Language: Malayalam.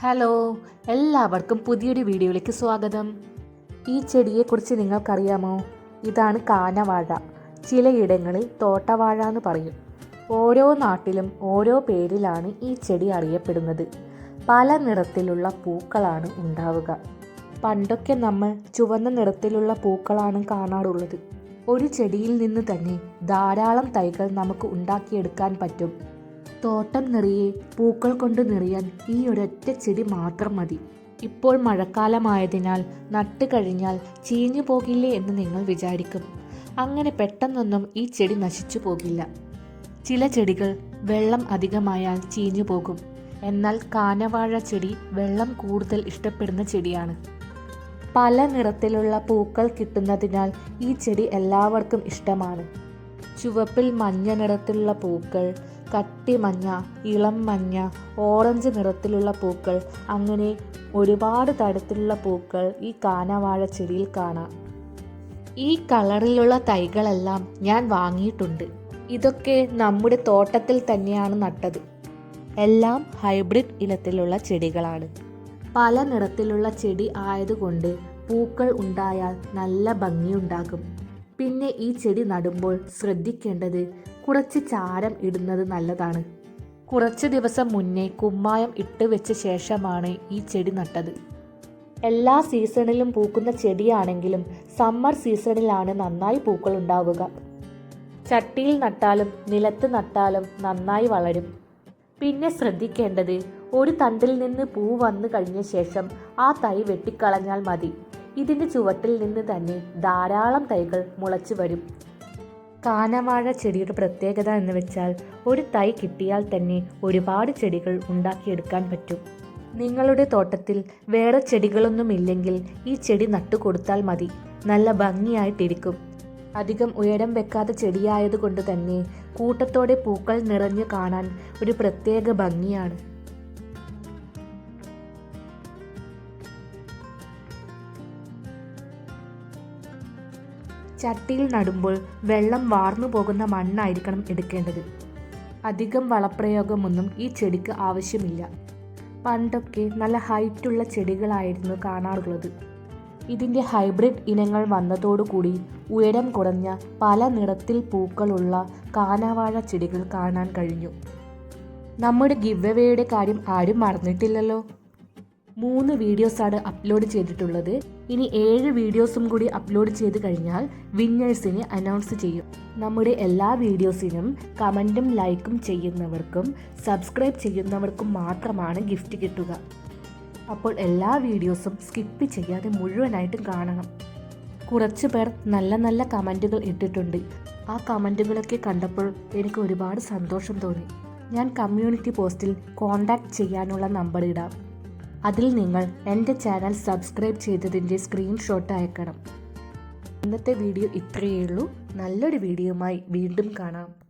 ഹലോ എല്ലാവർക്കും പുതിയൊരു വീഡിയോയിലേക്ക് സ്വാഗതം. ഈ ചെടിയെക്കുറിച്ച് നിങ്ങൾക്കറിയാമോ? ഇതാണ് കാനവാഴ. ചിലയിടങ്ങളിൽ തോട്ടവാഴ എന്ന് പറയും. ഓരോ നാട്ടിലും ഓരോ പേരിലാണ് ഈ ചെടി അറിയപ്പെടുന്നത്. പല നിറത്തിലുള്ള പൂക്കളാണ് ഉണ്ടാവുക. പണ്ടൊക്കെ നമ്മൾ ചുവന്ന നിറത്തിലുള്ള പൂക്കളാണ് കാണാറുള്ളത്. ഒരു ചെടിയിൽ നിന്ന് തന്നെ ധാരാളം തൈകൾ നമുക്ക് ഉണ്ടാക്കിയെടുക്കാൻ പറ്റും. തോട്ടം നിറയെ പൂക്കൾ കൊണ്ട് നിറയാൻ ഈ ഒരൊറ്റ ചെടി മാത്രം മതി. ഇപ്പോൾ മഴക്കാലമായതിനാൽ നട്ട് കഴിഞ്ഞാൽ ചീഞ്ഞു പോകില്ലേ എന്ന് നിങ്ങൾ വിചാരിക്കും. അങ്ങനെ പെട്ടെന്നൊന്നും ഈ ചെടി നശിച്ചു പോകില്ല. ചില ചെടികൾ വെള്ളം അധികമായാൽ ചീഞ്ഞു പോകും. എന്നാൽ കാനവാഴ ചെടി വെള്ളം കൂടുതൽ ഇഷ്ടപ്പെടുന്ന ചെടിയാണ്. പല നിറത്തിലുള്ള പൂക്കൾ കിട്ടുന്നതിനാൽ ഈ ചെടി എല്ലാവർക്കും ഇഷ്ടമാണ്. ചുവപ്പിൽ മഞ്ഞ നിറത്തിലുള്ള പൂക്കൾ കട്ടി മഞ്ഞ ഇളം മഞ്ഞ ഓറഞ്ച് നിറത്തിലുള്ള പൂക്കൾ അങ്ങനെ ഒരുപാട് തരത്തിലുള്ള പൂക്കൾ ഈ കാനവാഴ ചെടിയിൽ കാണാം. ഈ കളറിലുള്ള തൈകളെല്ലാം ഞാൻ വാങ്ങിയിട്ടുണ്ട്. ഇതൊക്കെ നമ്മുടെ തോട്ടത്തിൽ തന്നെയാണ് നട്ടത്. എല്ലാം ഹൈബ്രിഡ് ഇനത്തിലുള്ള ചെടികളാണ്. പല നിറത്തിലുള്ള ചെടി ആയതുകൊണ്ട് പൂക്കൾ ഉണ്ടായാൽ നല്ല ഭംഗിയുണ്ടാകും. പിന്നെ ഈ ചെടി നടുമ്പോൾ ശ്രദ്ധിക്കേണ്ടത് കുറച്ച് ചാരം ഇടുന്നത് നല്ലതാണ്. കുറച്ച് ദിവസം മുന്നേ കുമ്മായം ഇട്ട് വെച്ച ശേഷമാണ് ഈ ചെടി നട്ടത്. എല്ലാ സീസണിലും പൂക്കുന്ന ചെടിയാണെങ്കിലും സമ്മർ സീസണിലാണ് നന്നായി പൂക്കൾ ഉണ്ടാവുക. ചട്ടിയിൽ നട്ടാലും നിലത്ത് നട്ടാലും നന്നായി വളരും. പിന്നെ ശ്രദ്ധിക്കേണ്ടത് ഒരു തണ്ടിൽ നിന്ന് പൂ വന്നു കഴിഞ്ഞ ശേഷം ആ തൈ വെട്ടിക്കളഞ്ഞാൽ മതി. ഇതിന്റെ ചുവട്ടിൽ നിന്ന് തന്നെ ധാരാളം തൈകൾ മുളച്ചു വരും. കാനവാഴ ചെടിയുടെ പ്രത്യേകത എന്ന് വെച്ചാൽ ഒരു തൈ കിട്ടിയാൽ തന്നെ ഒരുപാട് ചെടികൾ ഉണ്ടാക്കിയെടുക്കാൻ പറ്റും. നിങ്ങളുടെ തോട്ടത്തിൽ വേറെ ചെടികളൊന്നുമില്ലെങ്കിൽ ഈ ചെടി നട്ടുകൊടുത്താൽ മതി. നല്ല ഭംഗിയായിട്ടിരിക്കും. അധികം ഉയരം വെക്കാത്ത ചെടിയായതുകൊണ്ട് തന്നെ കൂട്ടത്തോടെ പൂക്കൾ നിറഞ്ഞു കാണാൻ ഒരു പ്രത്യേക ഭംഗിയാണ്. ചട്ടിയിൽ നടുമ്പോൾ വെള്ളം വാർന്നു പോകുന്ന മണ്ണായിരിക്കണം എടുക്കേണ്ടത്. അധികം വളപ്രയോഗമൊന്നും ഈ ചെടിക്ക് ആവശ്യമില്ല. പണ്ടൊക്കെ നല്ല ഹൈറ്റുള്ള ചെടികളായിരുന്നു കാണാറുള്ളത്. ഇതിന്റെ ഹൈബ്രിഡ് ഇനങ്ങൾ വന്നതോടുകൂടി ഉയരം കുറഞ്ഞ പല നിറത്തിൽ പൂക്കളുള്ള കാനാവാഴ ചെടികൾ കാണാൻ കഴിഞ്ഞു. നമ്മുടെ ഗിവ് കാര്യം ആരും മറന്നിട്ടില്ലല്ലോ. മൂന്ന് വീഡിയോസാണ് അപ്ലോഡ് ചെയ്തിട്ടുള്ളത്. ഇനി ഏഴ് വീഡിയോസും കൂടി അപ്ലോഡ് ചെയ്ത് കഴിഞ്ഞാൽ വിന്നേഴ്സിനെ അനൗൺസ് ചെയ്യും. നമ്മുടെ എല്ലാ വീഡിയോസിനും കമന്റും ലൈക്കും ചെയ്യുന്നവർക്കും സബ്സ്ക്രൈബ് ചെയ്യുന്നവർക്കും മാത്രമാണ് ഗിഫ്റ്റ് കിട്ടുക. അപ്പോൾ എല്ലാ വീഡിയോസും സ്കിപ്പ് ചെയ്യാതെ മുഴുവനായിട്ടും കാണണം. കുറച്ച് പേർ നല്ല നല്ല കമന്റുകൾ ഇട്ടിട്ടുണ്ട്. ആ കമന്റുകളൊക്കെ കണ്ടപ്പോൾ എനിക്ക് ഒരുപാട് സന്തോഷം തോന്നി. ഞാൻ കമ്മ്യൂണിറ്റി പോസ്റ്റിൽ കോൺടാക്റ്റ് ചെയ്യാനുള്ള നമ്പർ ഇടാം. അതിൽ നിങ്ങൾ എന്റെ ചാനൽ സബ്സ്ക്രൈബ് ചെയ്തതിന്റെ സ്ക്രീൻഷോട്ട് അയക്കണം. ഇന്നത്തെ വീഡിയോ ഇത്രയേ ഉള്ളൂ. നല്ലൊരു വീഡിയോയുമായി വീണ്ടും കാണാം.